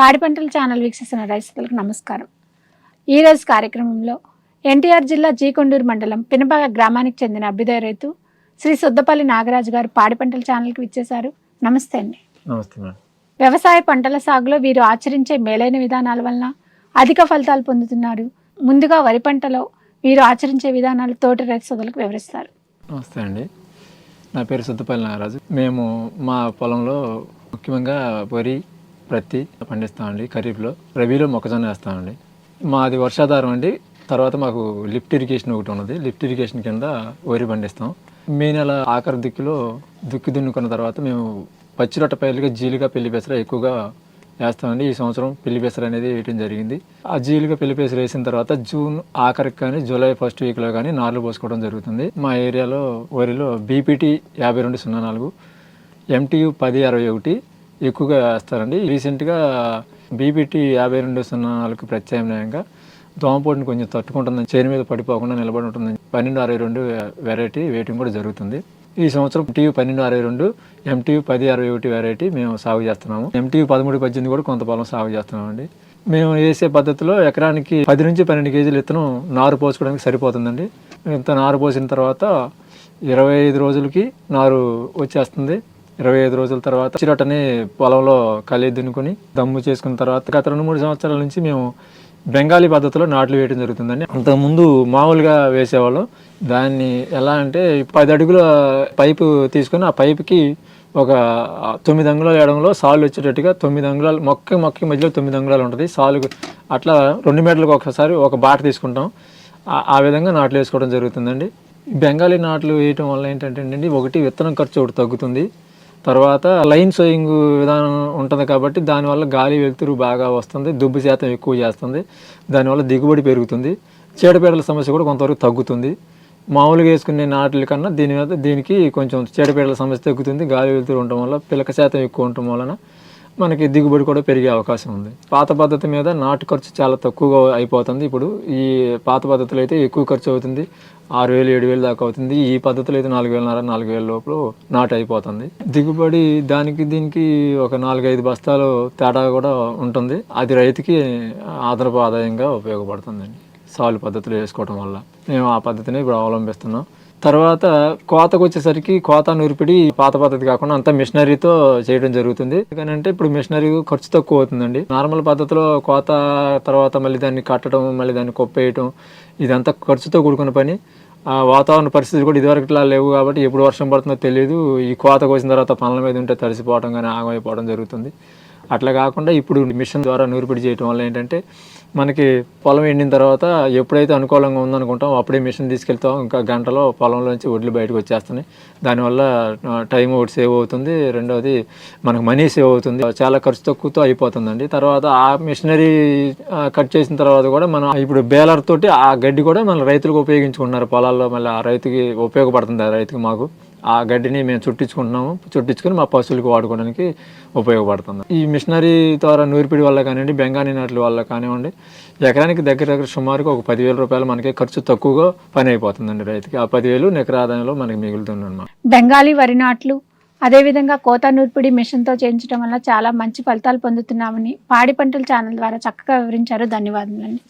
పాడి పంటల ఛానల్ వీక్షిస్తున్న రైతులకు నమస్కారం. ఈరోజు కార్యక్రమంలో ఎన్టీఆర్ జిల్లా జీకొండూరు మండలం పినపాక గ్రామానికి చెందిన అభ్యుదయ రైతు శ్రీ సొద్దపల్లి నాగరాజు గారు పాడి పంటల ఛానల్కి విచ్చేశారు. నమస్తే అండి. నమస్తే వ్యవసాయ పంటల సాగులో వీరు ఆచరించే మేలైన విధానాల వలన అధిక ఫలితాలు పొందుతున్నారు. ముందుగా వరి పంటలో వీరు ఆచరించే విధానాలు తోటి రైతు సోదరులకు వివరిస్తారు. నమస్తే అండి. నా పేరు సుద్దపల్లి నాగరాజు. మేము మా పొలంలో ముఖ్యంగా వరి ప్రత్తి పండిస్తామండి ఖరీఫ్లో. రబీలో మొక్కజొన్న వేస్తామండి. మాది వర్షాధారం అండి. తర్వాత మాకు లిఫ్ట్ ఇరిగేషన్ ఒకటి ఉన్నది. లిఫ్ట్ ఇరిగేషన్ కింద వరి పండిస్తాం. మే నెల ఆఖరి దిక్కులో దుక్కి దున్నుకున్న తర్వాత మేము పచ్చిరొట్ట పైలుగా జీలుగా పెళ్ళి పెసర ఎక్కువగా వేస్తామండి. ఈ సంవత్సరం పెళ్ళి పెసర అనేది వేయటం జరిగింది. ఆ జీలుగా పెళ్ళి పెసర వేసిన తర్వాత జూన్ ఆఖరికి కానీ జూలై ఫస్ట్ వీక్లో కానీ నార్లు పోసుకోవడం జరుగుతుంది. మా ఏరియాలో వరిలో బీపీటీ యాభై రెండు సున్నా నాలుగు ఎంటీయు పది అరవై ఒకటి ఎక్కువగా వేస్తారండి. రీసెంట్గా బీపీటీ యాభై రెండు సున్నా నాలుగు ప్రత్యామ్నాయంగా దోమపోటుని కొంచెం తట్టుకుంటుందని చేను మీద పడిపోకుండా నిలబడి ఉంటుందని పన్నెండు అరవై రెండు వెరైటీ వేయటం కూడా జరుగుతుంది. ఈ సంవత్సరం టీయూ పన్నెండు అరవై రెండు ఎంటీయూ పది అరవై ఒకటి వెరైటీ మేము సాగు చేస్తున్నాము. ఎంటీయూ పదమూడు పద్దెనిమిది కూడా కొంత పొలం సాగు చేస్తున్నామండి. మేము వేసే పద్ధతిలో ఎకరానికి పది నుంచి పన్నెండు కేజీలు విత్తనం నారు పోసుకోవడానికి సరిపోతుందండి. ఇంత నారు పోసిన తర్వాత ఇరవై ఐదు రోజులకి నారు వచ్చేస్తుంది. ఇరవై ఐదు రోజుల తర్వాత చిరటని పొలంలో కలి దున్నుకుని దమ్ము చేసుకున్న తర్వాత గత రెండు మూడు సంవత్సరాల నుంచి మేము బెంగాలీ పద్ధతిలో నాట్లు వేయడం జరుగుతుందండి. అంతకుముందు మామూలుగా వేసేవాళ్ళం. దాన్ని ఎలా అంటే పది అడుగుల పైపు తీసుకొని ఆ పైపుకి ఒక తొమ్మిది అంగుళాలు వేయడంలో సాలు వచ్చేటట్టుగా తొమ్మిది అంగుళాలు మొక్క మొక్క మధ్యలో తొమ్మిది అంగుళాలు ఉంటుంది. సాలు అట్లా రెండు మీటర్లకు ఒకసారి ఒక బాట తీసుకుంటాం. ఆ- విధంగా నాట్లు వేసుకోవడం జరుగుతుందండి. బెంగాలీ నాట్లు వేయటం వల్ల ఏంటంటే అండి ఒకటి విత్తనం ఖర్చు ఒకటి తగ్గుతుంది. తర్వాత లైన్ సోయింగ్ విధానం ఉంటుంది కాబట్టి దానివల్ల గాలి వెలుతురు బాగా వస్తుంది దుబ్బు శాతం ఎక్కువ చేస్తుంది దానివల్ల దిగుబడి పెరుగుతుంది చీడపీడల సమస్య కూడా కొంతవరకు తగ్గుతుంది. మామూలుగా వేసుకునే నాట్ల కన్నా దీని మీద దీనికి కొంచెం చీడపీడల సమస్య తగ్గుతుంది గాలి వెలుతురు ఉండటం వల్ల పిలక శాతం ఎక్కువ ఉండటం వలన మనకి దిగుబడి కూడా పెరిగే అవకాశం ఉంది. పాత పద్ధతి మీద నాటు ఖర్చు చాలా తక్కువగా అయిపోతుంది. ఇప్పుడు ఈ పాత పద్ధతిలో అయితే ఎక్కువ ఖర్చు అవుతుంది. ఆరు వేలు ఏడు వేలు దాకా అవుతుంది. ఈ పద్ధతిలో అయితే నాలుగు వేలన్నర నాలుగు వేల లోపల నాటు అయిపోతుంది. దిగుబడి దానికి దీనికి ఒక నాలుగైదు బస్తాలు తేడా కూడా ఉంటుంది. అది రైతుకి ఆదరపు ఆదాయంగా ఉపయోగపడుతుందండి. సాలు పద్ధతిలో వేసుకోవడం వల్ల. మేము ఆ పద్ధతిని ఇప్పుడు అవలంబిస్తున్నాం. తర్వాత కోతకు వచ్చేసరికి కోత నూర్పిడి పాత పద్ధతి కాకుండా అంతా మిషనరీతో చేయడం జరుగుతుంది. ఎందుకంటే ఇప్పుడు మిషనరీ ఖర్చు తక్కువ అవుతుందండి. నార్మల్ పద్ధతిలో కోత తర్వాత మళ్ళీ దాన్ని కట్టడం మళ్ళీ దాన్ని కొప్పేయటం ఇదంతా ఖర్చుతో కూడుకున్న పని. ఆ వాతావరణ పరిస్థితులు కూడా ఇదివరకు లేవు కాబట్టి ఎప్పుడు వర్షం పడుతుందో తెలియదు ఈ కోత కోసిన తర్వాత పనుల మీద ఉంటే తడిసిపోవడం కానీ ఆగమైపోవడం జరుగుతుంది. అట్లా కాకుండా ఇప్పుడు మిషన్ ద్వారా నూర్పిడి చేయటం వల్ల ఏంటంటే మనకి పొలం ఎండిన తర్వాత ఎప్పుడైతే అనుకూలంగా ఉందనుకుంటాం అప్పుడే మిషన్ తీసుకెళ్తాం. ఇంకా గంటలో పొలంలోంచి వడ్లు బయటకు వచ్చేస్తున్నాయి. దానివల్ల టైం ఒకటి సేవ్ అవుతుంది. రెండవది మనకు మనీ సేవ్ అవుతుంది. చాలా ఖర్చు తక్కువతో అయిపోతుందండి. తర్వాత ఆ మిషనరీ కట్ చేసిన తర్వాత కూడా మనం ఇప్పుడు బేలర్ తోటి ఆ గడ్డి కూడా మన రైతులకు ఉపయోగించుకుంటున్నారు పొలాల్లో. మళ్ళీ ఆ రైతుకి ఉపయోగపడుతుంది ఆ రైతుకి మాకు. ఆ గడ్డిని మేము చుట్టించుకుంటున్నాము. చుట్టించుకుని మా పశువులకు వాడుకోవడానికి ఉపయోగపడుతుంది. ఈ మిషనరీ ద్వారా నూర్పిడి వల్ల కానివ్వండి బెంగానీ నాట్ల వల్ల కానివ్వండి ఎకరానికి దగ్గర దగ్గర సుమారుగా ఒక పదివేల రూపాయలు మనకి ఖర్చు తక్కువగా పని అయిపోతుందండి రైతుకి. ఆ పదివేలు నికర ఆదాయంలో మనకి మిగులుతుంది అనమాట బెంగాలీ వరి నాట్లు అదేవిధంగా కోత నూర్పిడి మిషన్తో చేయించడం వల్ల చాలా మంచి ఫలితాలు పొందుతున్నామని పాడి పంటల ఛానల్ ద్వారా చక్కగా వివరించారు. ధన్యవాదములండి.